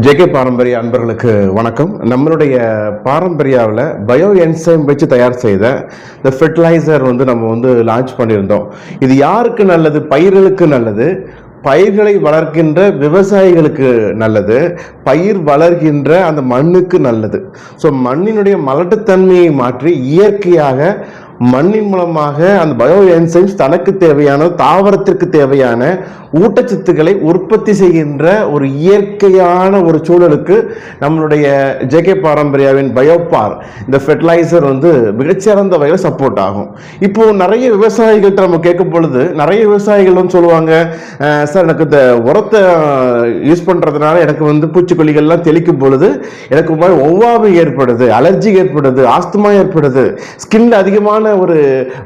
JK பாரம்பரிய அன்பர்களுக்கு வணக்கம். நம்மளுடைய பாரம்பரியாவில் பயோ என்சைம் வச்சு தயார் செய்த இந்த ஃபெர்டிலைசர் வந்து நம்ம வந்து லான்ச் பண்ணியிருந்தோம். இது யாருக்கு நல்லது? பயிர்களுக்கு நல்லது. பயிர்களை வளர்க்கின்ற விவசாயிகளுக்கு நல்லது. பயிர் வளர்கின்ற அந்த மண்ணுக்கு நல்லது. ஸோ மண்ணினுடைய மலட்டுத்தன்மையை மாற்றி இயற்கையாக மண்ணின் மூலமாக அந்த பயோ என்சைம்ஸ் தனக்கு தேவையான தாவரத்திற்கு தேவையான ஊட்டச்சத்துக்களை உற்பத்தி செய்கின்ற ஒரு இயற்கையான ஒரு சூழலுக்கு நம்மளுடைய ஜேகே பாரம்பரியாவின் பயோபார் இந்த ஃபெர்டிலைசர் வந்து மிகச்சிறந்த வகையில் சப்போர்ட் ஆகும். இப்போ நிறைய விவசாயிகள்கிட்ட நம்ம கேட்கும் பொழுது நிறைய விவசாயிகள் வந்து சொல்லுவாங்க சார் எனக்கு இந்த உரத்தை யூஸ் பண்ணுறதுனால எனக்கு வந்து பூச்சிக்கொல்லிகள்லாம் தெளிக்கும் பொழுது எனக்கு மாதிரி ஒவ்வாமை ஏற்படுது அலர்ஜி ஏற்படுது ஆஸ்துமா ஏற்படுது ஸ்கின்ல அதிகமான ஒரு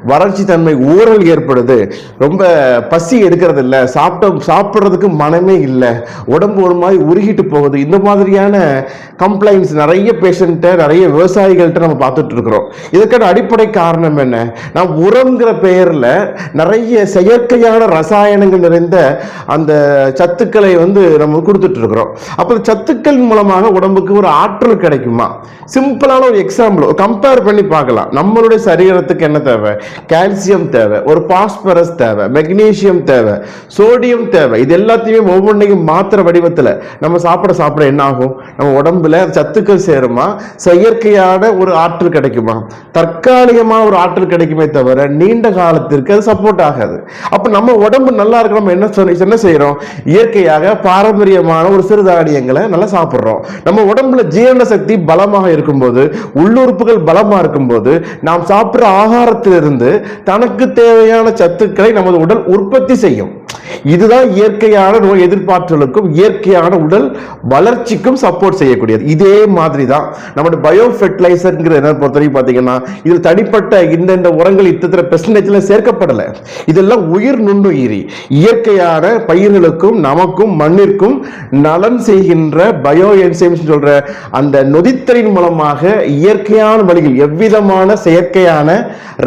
வறட்சி தன்மை ஊறல் ஏற்படுது ரொம்ப பசி எடுக்கிறது இல்ல சாப்பிட்ட சாப்பிட்றதுக்கு மனமே இல்லை. உடம்பு ஒரு மாதிரி உருகிட்டு போகுது. இந்த மாதிரியான கம்ப்ளைண்ட்ஸ் நிறைய பேஷண்ட்டை நிறைய விவசாயிகள்கிட்ட நம்ம பார்த்துட்டு இருக்கிறோம். இதுக்கான அடிப்படை காரணம் என்ன? நான் உரங்கிற பெயரில் நிறைய செயற்கையான ரசாயனங்கள் நிறைந்த அந்த சத்துக்களை வந்து நம்ம கொடுத்துட்டு இருக்கிறோம். அப்போ சத்துக்கள் மூலமாக உடம்புக்கு ஒரு ஆற்றல் கிடைக்குமா? சிம்பிளான ஒரு எக்ஸாம்பிள் கம்பேர் பண்ணி பார்க்கலாம். நம்மளுடைய சரீரத்துக்கு என்ன தேவை? கால்சியம் தேவை. ஒரு பாஸ்பரஸ் தேவை. மெக்னீசியம் தேவை. சோடியம் தேவை. இது எல்லாத்தையுமே ஒவ்வொன்றையும் மாத்திர வடிவத்தில் நம்ம சாப்பிட சாப்பிட என்ன ஆகும் நம்ம உடம்புல சத்துக்கள் சேருமா? செயற்கையான ஒரு ஆற்றல் கிடைக்குமா? தற்காலிகமான ஒரு ஆற்றல் கிடைக்குமே தவிர நீண்ட காலத்திற்கு அது சப்போர்ட் ஆகாது. அப்ப நம்ம உடம்பு நல்லா இருக்க நம்ம என்ன சொல்லி என்ன செய்யறோம் இயற்கையாக பாரம்பரியமான ஒரு சிறுதானியங்களை நல்லா சாப்பிடுறோம். நம்ம உடம்புல ஜீரண சக்தி பலமாக இருக்கும்போது உள்ளுறுப்புகள் பலமா இருக்கும்போது நாம் சாப்பிடுற ஆகாரத்திலிருந்து தனக்கு தேவையான சத்துக்களை நமது உடல் உற்பத்தி செய்யும். இதுதான் இயற்கையான நோய் எதிர்ப்பாற்றலுக்கும் இயற்கையான உடல் வளர்ச்சிக்கும் சப்போர்ட் செய்யக்கூடியது. இதே மாதிரி தான் நம்மளுடைய பயோ ஃபெர்டிலைசர்ங்கிற என்ன பொறுத்தவரைக்கும் பார்த்தீங்கன்னா இதில் தனிப்பட்ட இந்தந்த உரங்கள் இத்தனை பெர்சன்டேஜ்ல சேர்க்கப்படலை. இதெல்லாம் உயிர் நுண்ணுயிரி. இயற்கையான பயிர்களுக்கும் நமக்கும் மண்ணிற்கும் நலன் செய்கின்ற பயோ என்சைம்ஸ் சொல்ற அந்த நொதித்தலின் மூலமாக இயற்கையான வழியில் எவ்விதமான செயற்கையான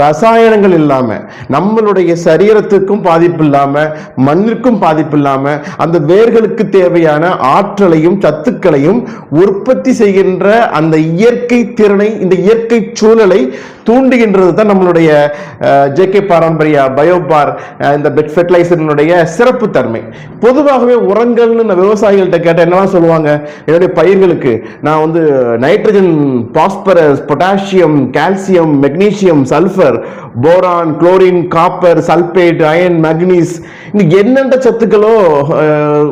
ரசாயனங்கள் இல்லாம நம்மளுடைய சரீரத்துக்கும் பாதிப்பு இல்லாம மண்ணிற்கும் பாதிப்பு இல்லாம அந்த வேர்களுக்கு தேவையான ஆற்றலையும் சத்துக்களையும் உற்பத்தி செய்கின்ற அந்த இயற்கை திறனை இந்த இயற்கை சூழலை தூண்டுகின்றது தான் நம்மளுடைய ஜேகே பாரம்பரிய பயோபார் இந்த பெட் ஃபெர்டிலைசரினுடைய சிறப்பு தன்மை. பொதுவாகவே உரங்கள்னு நான் விவசாயிகள்கிட்ட கேட்டால் என்னவா சொல்லுவாங்க? என்னுடைய பயிர்களுக்கு நான் வந்து nitrogen phosphorus potassium calcium magnesium sulphur boron chlorine copper sulphate iron manganese இன்னும் என்னென்ன சத்துக்களோ அஹ்,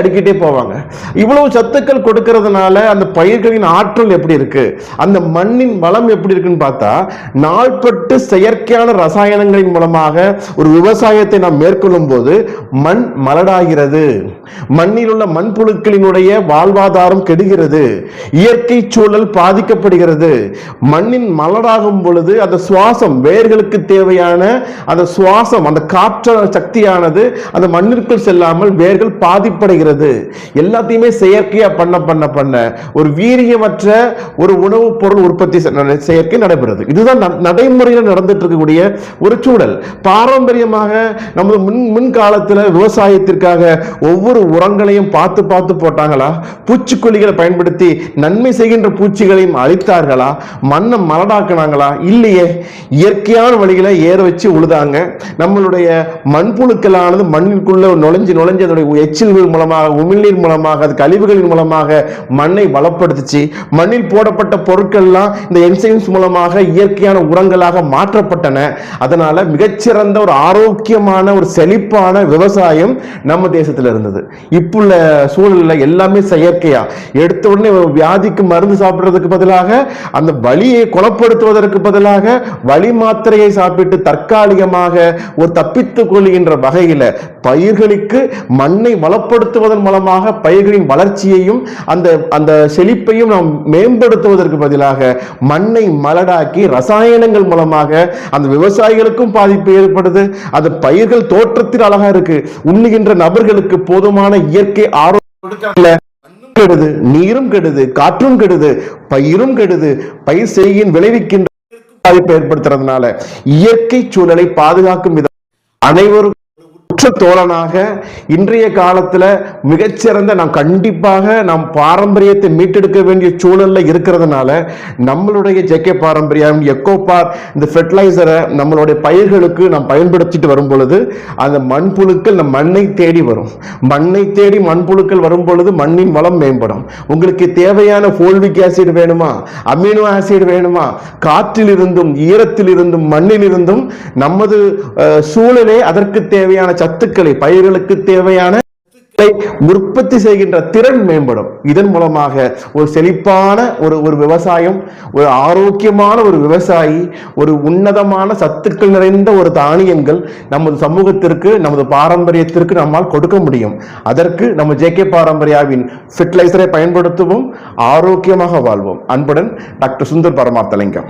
அடிக்கிட்டே போவாங்க. இவ்வளவு சத்துக்கள் கொடுக்கறதுனால அந்த பயிர்களின் ஆற்றல் எப்படி இருக்கு? அந்த மண்ணின் வளம் எப்படி இருக்குன்னு பார்த்தா நாள்பட்டு செயற்கையான ரசாயனங்களின் மூலமாக ஒரு விவசாயத்தை நாம் மேற்கொள்ளும் போது மண் மலடாகிறது. மண்ணில் உள்ள மண்புழுக்களினுடைய வாழ்வாதாரம் கெடுகிறது. இயற்கை சூழல் பாதிக்கப்படுகிறது. மண்ணின் மலடாகும் பொழுது அந்த சுவாசம் வேர்களுக்கு தேவையான அந்த சுவாசம் அந்த காற்ற சக்தியானது அந்த மண்ணிற்குள் செல்லாமல் வேர்கள் பாதிப்படைகிறது. எல்லாத்தையுமே செயற்கையா பண்ண பண்ண பண்ண ஒரு வீரியமற்ற ஒரு உணவுப் பொருள் உற்பத்தி செயற்கை நடைபெறுது. இதுதான் ந- நடைமுறையில் நடந்துட்டு இருக்கக்கூடிய ஒரு சூழல். பாரம்பரியமாக நமது முன் முன் காலத்துல விவசாயத்திற்காக ஒவ்வொரு உரங்களையும் பார்த்து பார்த்து போட்டாங்களா? பூச்சிக்கொல்லிகளை பயன்படுத்தி நன்மை செய்கின்ற பூச்சிகளையும் அழித்தார்களா? மண்ணை மலடாக்குனாங்களா? இல்லையே. இயற்கையான வழிகளை ஏற வச்சு உழுதாங்க. நம்மளுடைய மண்புழுக்களானது மண்ணிற்குள்ள நுழைஞ்சு நுழைஞ்சு அதனுடைய எச்சில்கள் மூலமாக உமிழ்நீர் மூலமாக அது கழிவுகளின் மூலமாக மண்ணை வளப்படுத்துச்சு. மண்ணில் போடப்பட்ட பொருட்கள்லாம் இந்த என்சைம்ஸ் மூலமாக இயற்கையான உரங்களாக மாற்றப்பட்டன. அதனால மிகச்சிறந்த ஒரு ஆரோக்கியமான ஒரு செழிப்பான விவசாயம் நம்ம தேசத்தில் இருந்தது. இப்புள்ள சூழலில் எல்லாமே செயற்கையா. எடுத்த உடனே வியாதிக்கு மருந்து சாப்பிடுறதுக்கு பதிலாக அந்த வலியை குணப்படுத்துவதற்கு பதிலாக வலி மாத்திரையை சாப்பிட்டு தற்காலிகமாக ஒரு தப்பித்துக் கொள்கின்ற வகையில பயிர்களுக்கு மண்ணை வளப்படுத்துவதன் மூலமாக பயிர்களின் வளர்ச்சியையும் அந்த அந்த செழிப்பையும் நாம் மேம்படுத்துவதற்கு பதிலாக மண்ணை மலடாக்கி ரசாயனங்கள் மூலமாக அந்த விவசாயிகளுக்கும் பாதிப்பு ஏற்படுது. அது பயிர்கள் தோற்றத்தில் அழகா இருக்கு. உண்ணுகின்ற நபர்களுக்கு போதுமான இயற்கை ஆரோக்கியம் கெடுது. நீரும் கெடுது காற்றும் கெடுது பயிரும் கெடுது. பயிர் செய்கின் விளைவிக்கின்ற பாதிப்பு ஏற்படுத்துறதுனால இயற்கை சூழலை பாதுகாக்கும் விதம் அனைவரும் உற்ற தோழனாக இன்றைய காலத்துல மிகச்சிறந்த நாம் கண்டிப்பாக நாம் பாரம்பரியத்தை மீட்டெடுக்க வேண்டிய சூழல்ல இருக்கிறதுனால நம்மளுடைய ஜெகே பாரம்பரியம் எக்கோபார் இந்த ஃபெர்டிலைசரை நம்மளுடைய பயிர்களுக்கு நாம் பயன்படுத்திட்டு வரும் பொழுது அந்த மண்புழுக்கள் நம் மண்ணை தேடி வரும். மண்ணை தேடி மண்புழுக்கள் வரும் பொழுது மண்ணின் வளம் மேம்படும். உங்களுக்கு தேவையான ஃபோல்விக் ஆசிட் வேணுமா? அமினோ ஆசிட் வேணுமா? காற்றில் இருந்தும் ஈரத்தில் இருந்தும் மண்ணில் இருந்தும் நமது சூழலே அதற்கு தேவையான சத்துக்களை பயிர்களுக்கு தேவையான உற்பத்தி செய்கின்ற திறன் மேம்படும். இதன் மூலமாக ஒரு செழிப்பான ஒரு ஒரு விவசாயம் ஒரு ஆரோக்கியமான ஒரு விவசாயி ஒரு உன்னதமான சத்துக்கள் நிறைந்த ஒரு தானியங்கள் நமது சமூகத்திற்கு நமது பாரம்பரியத்திற்கு நம்மால் கொடுக்க முடியும். அதற்கு நம்ம ஜேகே பாரம்பரியாவின் ஃபெர்டிலைசரை பயன்படுத்துவோம் ஆரோக்கியமாக வாழ்வோம். அன்புடன் டாக்டர் சுந்தர் பரமார்த்தலிங்கம்